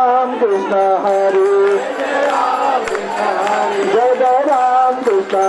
Ram Krishna Hare. Jai Ram Krishna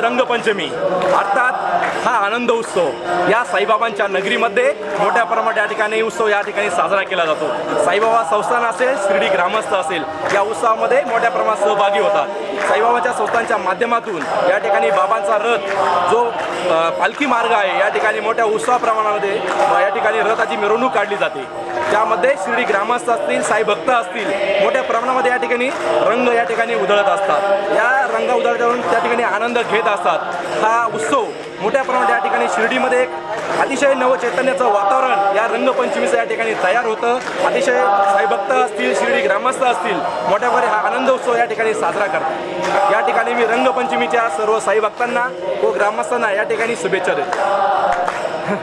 Rangpanchami. अर्थात हा आनंद उत्सव. या साईबाबांच्या नगरीमध्ये मोठ्या प्रमाणात या ठिकाणी उत्सव या ठिकाणी साजरा केला जातो. साईबाबा संस्थान असेल शिर्डी ग्रामस्थ असेल या उत्सवामध्ये मोठ्या प्रमाणात सहभागी होतात. साईबाबाच्या संस्थांच्या माध्यमातून या ठिकाणी बाबांचा रथ जो पालखी मार्ग आहे या ठिकाणी मोठ्या उत्साह प्रमाणामध्ये या ठिकाणी रथाची मिरवणूक काढली जाते. त्यामध्ये शिर्डी ग्रामस्थ असतील साई भक्त असतील मोठ्या प्रमाणामध्ये या ठिकाणी रंग या ठिकाणी उधळत असतात. या रंग उधळून त्या ठिकाणी आनंद घेत असतात. हा उत्सव मोठ्या प्रमाणात या ठिकाणी शिर्डीमध्ये एक अतिशय नवचैतन्याचं वातावरण या रंगपंचमीचं या ठिकाणी तयार होतं. अतिशय साईभक्त असतील शिर्डी ग्रामस्थ असतील मोठ्या प्रमाणे हा आनंद उत्सव या ठिकाणी साजरा करतात. या ठिकाणी मी रंगपंचमीच्या सर्व साईभक्तांना व ग्रामस्थांना या ठिकाणी शुभेच्छा देतो.